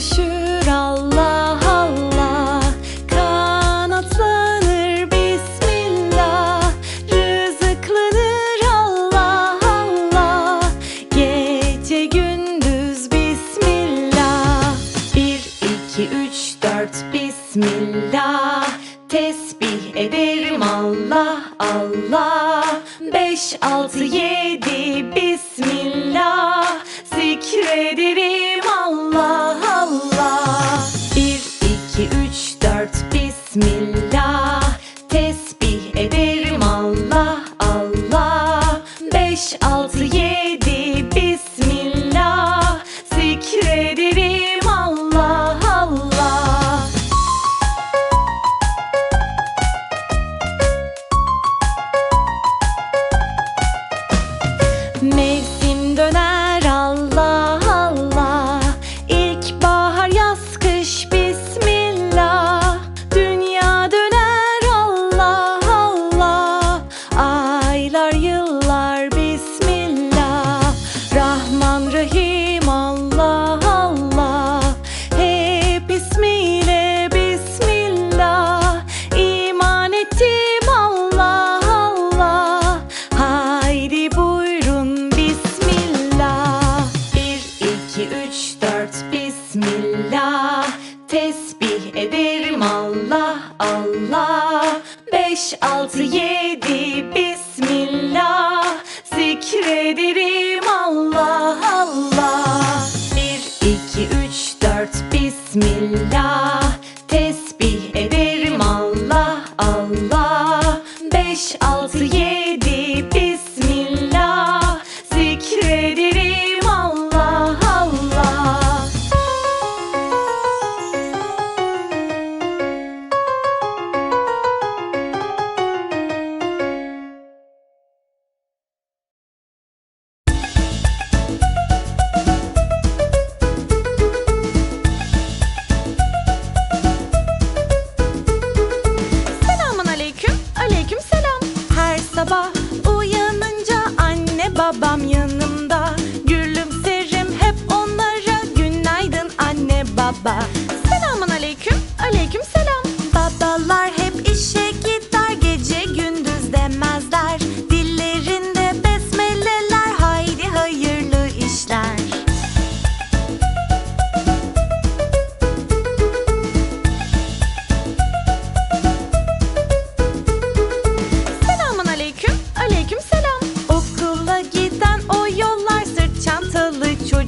koşur Allah Allah. Kanatlanır Bismillah. Rızıklanır Allah Allah. Gece gündüz Bismillah. Bir iki üç dört Bismillah. Tesbih ederim Allah Allah. Beş altı yedi Bismillah 6, 7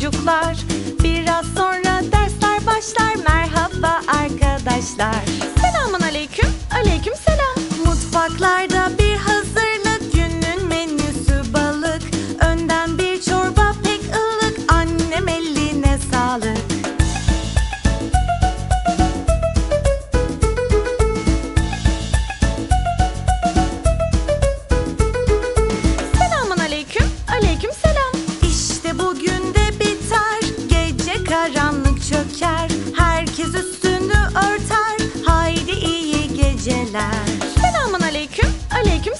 çocuklar. Biraz sonra dersler başlar. Merhaba arkadaşlar. Selamun aleyküm. Aleyküm selam. Mutfaklarda derler. Selamun aleyküm. Aleyküm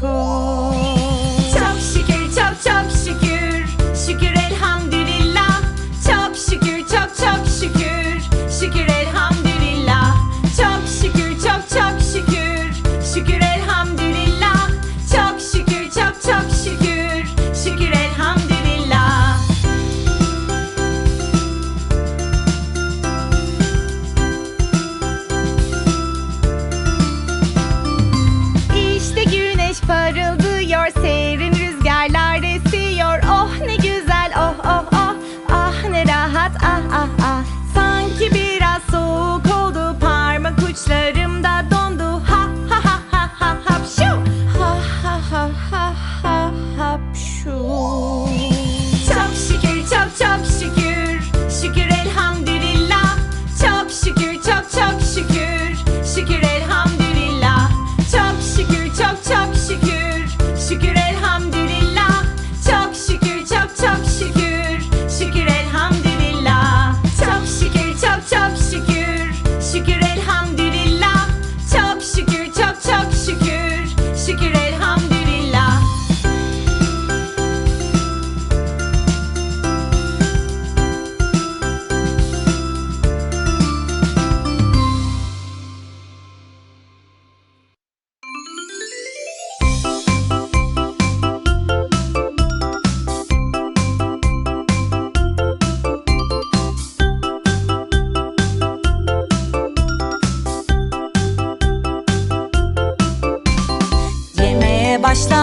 go.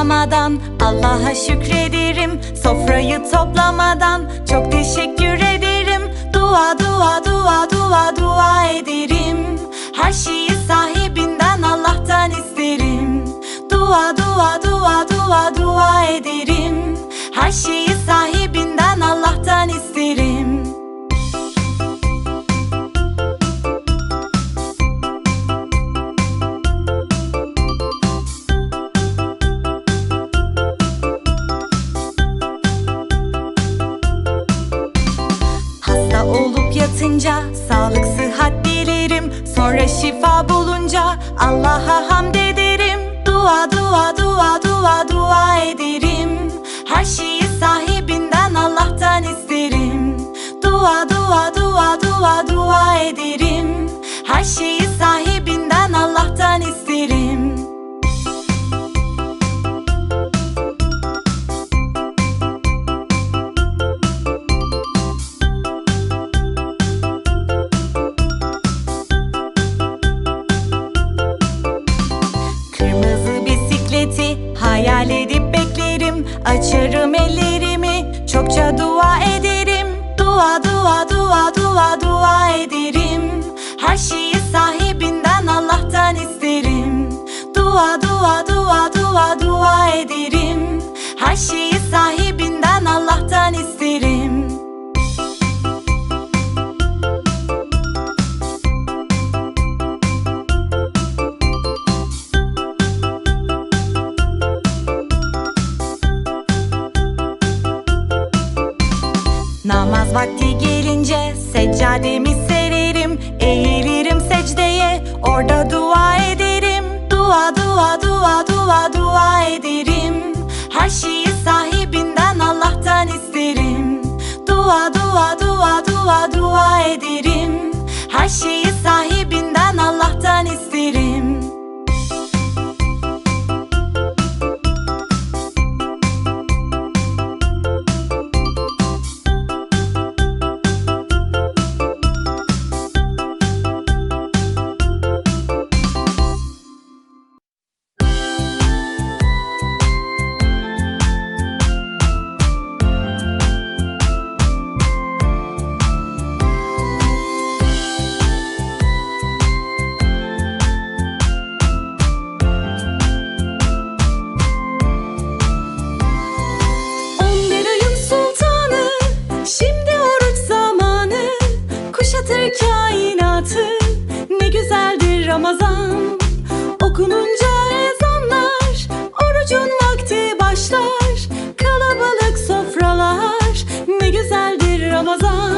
Toplamadan Allah'a şükrederim. Sofrayı toplamadan Çok teşekkür ederim. Dua dua dua dua dua ederim. Her şeyi sahibinden Allah'tan isterim. Dua dua dua dua dua ederim. Her şeyi olup yatınca sağlık sıhhat dilerim. Sonra şifa bulunca Allah'a hamd ederim. Dua dua dua dua dua ederim. Her şeyi sahibinden Allah'tan isterim. Dua dua dua dua dua ederim. Her şeyi Açarım ellerimi çokça dua ederim. Dua dua dua dua dua ederim. Her şeyi sahibinden Allah'tan isterim. Dua dua dua dua dua ederim. Her şeyi sahibinden Allah'tan isterim dua dua ederim. Her şeyi sahibinden Allah'tan isterim. Dua dua dua dua dua ederim. Her şeyi sahibinden Ramazan Okununca ezanlar Orucun vakti başlar Kalabalık sofralar Ne güzeldir Ramazan.